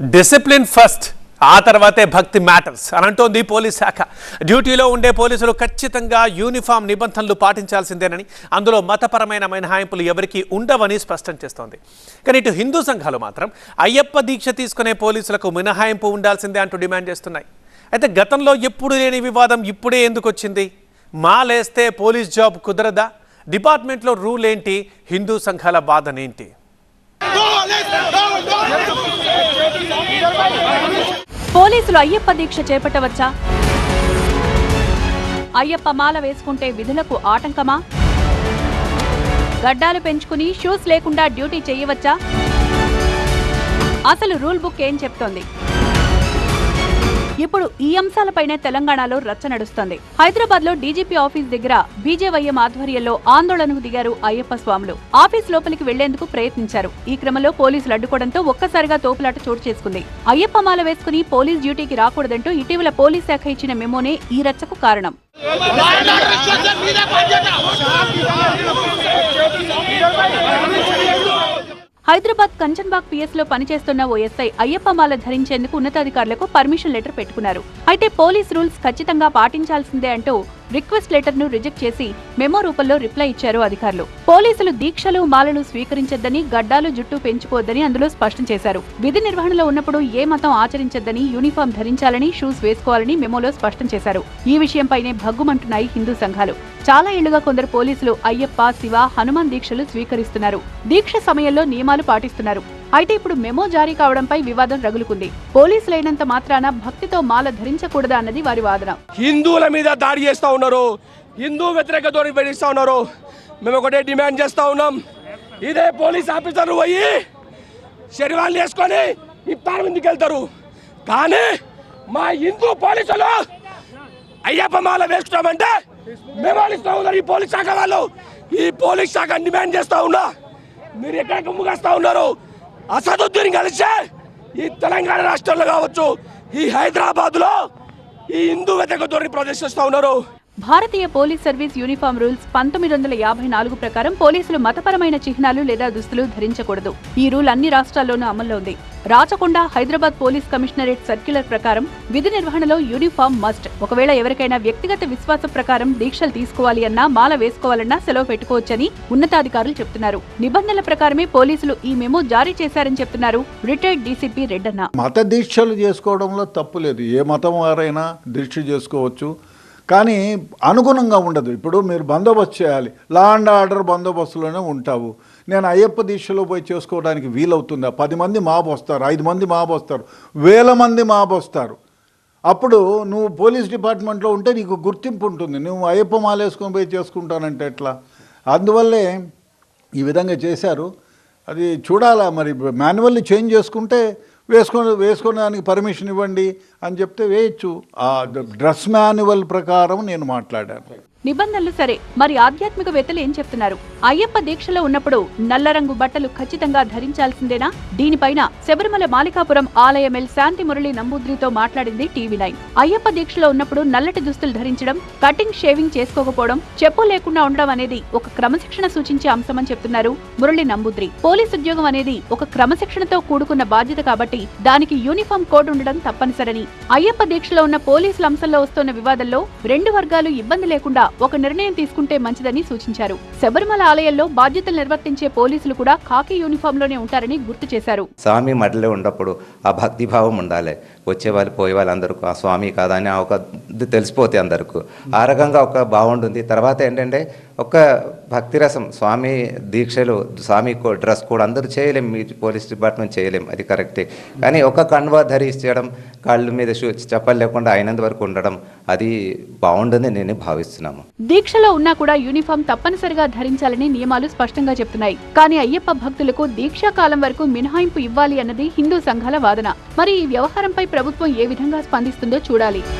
Discipline first ఆ తర్వాతే భక్తి మ్యాటర్స్ అని అంటోంది పోలీస్ శాఖ. డ్యూటీలో ఉండే పోలీసులు ఖచ్చితంగా యూనిఫామ్ నిబంధనలు పాటించాల్సిందేనని అందులో మతపరమైన మినహాయింపులు ఎవరికీ ఉండవని స్పష్టం చేస్తోంది. కానీ ఇటు హిందూ సంఘాలు మాత్రం అయ్యప్ప దీక్ష తీసుకునే పోలీసులకు మినహాయింపు ఉండాల్సిందే అంటూ డిమాండ్ చేస్తున్నాయి. అయితే గతంలో ఎప్పుడు లేని వివాదం ఇప్పుడే ఎందుకు వచ్చింది? మాలేస్తే పోలీస్ జాబ్ కుదరదా? డిపార్ట్మెంట్లో రూల్ ఏంటి హిందూ సంఘాల బాధనేంటి? పోలీసులు అయ్యప్ప దీక్ష చేపట్టవచ్చా? అయ్యప్ప మాల వేసుకుంటే విధులకు ఆటంకమా? గడ్డాలు పెంచుకుని షూస్ లేకుండా డ్యూటీ చేయవచ్చా? అసలు రూల్ బుక్ ఏం చెప్తోంది? ఇప్పుడు ఈ అంశాలపైనే తెలంగాణలో రచ్చ నడుస్తోంది. హైదరాబాద్లో డీజీపీ ఆఫీస్ దగ్గర బీజేవైఎం ఆధ్వర్యంలో ఆందోళనకు దిగారు అయ్యప్ప స్వాములు. ఆఫీస్ లోపలికి వెళ్ళేందుకు ప్రయత్నించారు. ఈ క్రమంలో పోలీసులు అడ్డుకోవడంతో ఒక్కసారిగా తోపులాట చోటు చేసుకుంది. అయ్యప్ప మాల వేసుకుని పోలీస్ డ్యూటీకి రాకూడదంటూ ఇటీవల పోలీస్ శాఖ ఇచ్చిన మెమోనే ఈ రచ్చకు కారణం. హైదరాబాద్ కంచన్బాగ్ పిఎస్లో పనిచేస్తున్న ఓ ఎస్ఐ అయ్యప్ప మాల ధరించేందుకు ఉన్నతాధికారులకు పర్మిషన్ లెటర్ పెట్టుకున్నారు. అయితే పోలీస్ రూల్స్ ఖచ్చితంగా పాటించాల్సిందే అంటూ రిక్వెస్ట్ లెటర్ను రిజెక్ట్ చేసి మెమో రూపంలో రిప్లై ఇచ్చారు అధికారులు. పోలీసులు దీక్షలు మాలలు స్వీకరించొద్దని గడ్డాలు జుట్టు పెంచుకోవద్దని అందులో స్పష్టం చేశారు. విధి నిర్వహణలో ఉన్నప్పుడు ఏ మతం ఆచరించొద్దని యూనిఫామ్ ధరించాలని షూస్ వేసుకోవాలని మెమోలో స్పష్టం చేశారు. ఈ విషయంపైనే భగ్గుమంటున్నాయి హిందూ సంఘాలు. చాలా ఏళ్ళుగా కొందరు పోలీసులు అయ్యప్ప శివ హనుమాన్ దీక్షలు స్వీకరిస్తున్నారు. దీక్ష సమయంలో నియమాలు పాటిస్తున్నారు. అయితే ఇప్పుడు మెమో జారీ కావడంపై వివాదం రగులుకుంది. పోలీసులైనంత మాత్రాన భక్తితో మాల ధరించకూడదా అన్నది వారి వాదన. హిందువుల మీద దాడి చేస్తూ ఉన్నారు. హిందూ వ్యతిరేక ధోరణి పెడిస్తూ ఉన్నారు. మేము ఒకటే డిమాండ్ చేస్తూ ఉన్నాం. ఇదే పోలీస్ ఆఫీసర్లు పోయి శరీరాలు వేసుకొని ఇఫ్తార్ ముందుకు వెళ్తారు? కానీ మా హిందూ పోలీసులు అయ్యప్ప మాల వేసుకున్నామంటే మేము ఉన్నారు ఈ పోలీస్ శాఖ వాళ్ళు. ఈ పోలీస్ శాఖ డిమాండ్ చేస్తూ ఉన్నా. మీరు ఎక్కడ కుమ్ముగాస్తా ఉన్నారు? అసదుద్దీన్ కలిసే ఈ తెలంగాణ రాష్ట్రంలో కావచ్చు ఈ హైదరాబాద్లో ఈ హిందూ వ్యతిరేక ధోరణి ప్రదర్శిస్తూ ఉన్నారు. భారతీయ పోలీస్ సర్వీస్ యూనిఫామ్ రూల్స్ పంతొమ్మిది వందల యాభై నాలుగు ప్రకారం పోలీసులు మతపరమైన చిహ్నాలు లేదా దుస్తులు ధరించకూడదు. ఈ రూల్ అన్ని రాష్ట్రాల్లోనూ అమల్లో ఉంది. Rachakonda Hyderabad police commissionerate circular ప్రకారం విధి నిర్వహణలో యూనిఫామ్ మస్ట్. ఒకవేళ ఎవరికైనా వ్యక్తిగత విశ్వాసం ప్రకారం దీక్షలు తీసుకోవాలి అన్నా మాల వేసుకోవాలన్నా సెలవు పెట్టుకోవచ్చని ఉన్నతాధికారులు చెప్తున్నారు. నిబంధనల ప్రకారమే పోలీసులు ఈ మెమో జారీ చేశారని చెప్తున్నారు రిటైర్డ్ డీసీపీ రెడ్డన్న. మత దీక్షలు చేసుకోవడంలో తప్పు లేదు. ఏ మతం వారైనా దీక్ష చేసుకోవచ్చు. కానీ అనుగుణంగా ఉండదు. ఇప్పుడు మీరు బందోబస్తు చేయాలి. లా అండ్ ఆర్డర్ బందోబస్తులోనే ఉంటావు. నేను అయ్యప్ప దీక్షలో పోయి చేసుకోవడానికి వీలవుతుందా? పది మంది మాబోస్తారు ఐదు మంది మాబోస్తారు వేల మంది మాబోస్తారు అప్పుడు నువ్వు పోలీస్ డిపార్ట్మెంట్లో ఉంటే నీకు గుర్తింపు ఉంటుంది. నువ్వు అయ్యప్ప మాల వేసుకొని పోయి చేసుకుంటానంటే ఎట్లా? అందువల్లే ఈ విధంగా చేశారు. అది చూడాలా మరి? మాన్యువల్లీ చేంజ్ చేసుకుంటే వేసుకొని వేసుకోవడానికి పర్మిషన్ ఇవ్వండి అని చెప్తే వేయచ్చు. ఆ డ్రెస్ మాన్యువల్ ప్రకారం నేను మాట్లాడాను. నిబంధనలు సరే మరి ఆధ్యాత్మికవేత్తలు ఏం చెప్తున్నారు? అయ్యప్ప దీక్షలో ఉన్నప్పుడు నల్ల రంగు బట్టలు ఖచ్చితంగా ధరించాల్సిందేనా? దీనిపైన శబరిమల మాలికాపురం ఆలయమెల్ శాంతి మురళి నంబూద్రితో మాట్లాడింది టీవీ నైన్. అయ్యప్ప దీక్షలో ఉన్నప్పుడు నల్లటి దుస్తులు ధరించడం కటింగ్ షేవింగ్ చేసుకోకపోవడం చెప్పు లేకుండా ఉండడం అనేది ఒక క్రమశిక్షణ సూచించే అంశమని చెప్తున్నారు మురళి నంబూద్రి. పోలీస్ ఉద్యోగం అనేది ఒక క్రమశిక్షణతో కూడుకున్న బాధ్యత కాబట్టి దానికి యూనిఫామ్ కోడ్ ఉండడం తప్పనిసరని. అయ్యప్ప దీక్షలో ఉన్న పోలీసుల అంశంలో వస్తున్న వివాదంలో రెండు వర్గాలు ఇబ్బంది లేకుండా ఒక నిర్ణయం తీసుకుంటే మంచిదని సూచించారు. శబరిమల ఆలయంలో బాధ్యతలు నిర్వర్తించే పోలీసులు కూడా కాకి యూనిఫామ్లోనే ఉంటారని గుర్తు చేశారు. స్వామి మడిలో ఉన్నప్పుడు ఆ భక్తి భావం ఉండాలి. వచ్చే వాళ్ళు పోయే వాళ్ళందరికీ ఆ స్వామి కాదా అని ఆ ఒక తెలిసిపోతే అందరికీ. ఆ రకంగా ఒక బాగుంటుంది తర్వాత ఏంటంటే ఒక భక్తిరసం స్వామి దీక్షలు స్వామి డ్రెస్ కోడ్ అందరూ చేయలేం మీ పోలీస్ డిపార్ట్మెంట్ చేయలేం అది కరెక్టే. కానీ ఒక కణ్వా ధరించడం కాళ్ళ మీద షూ చెప్పలు లేకుండా అయినంత వరకు ఉండడం అది బాగుంటుంది నేను భావిస్తున్నాము. దీక్షలో ఉన్నా కూడా యూనిఫామ్ తప్పనిసరిగా ధరించాలని నియమాలు స్పష్టంగా చెప్తున్నాయి. కానీ అయ్యప్ప భక్తులకు దీక్షా కాలం వరకు మినహాయింపు ఇవ్వాలి అన్నది హిందూ సంఘాల వాదన. మరి ఈ వ్యవహారంపై ప్రభుత్వం ఏ విధంగా స్పందిస్తుందో చూడాలి.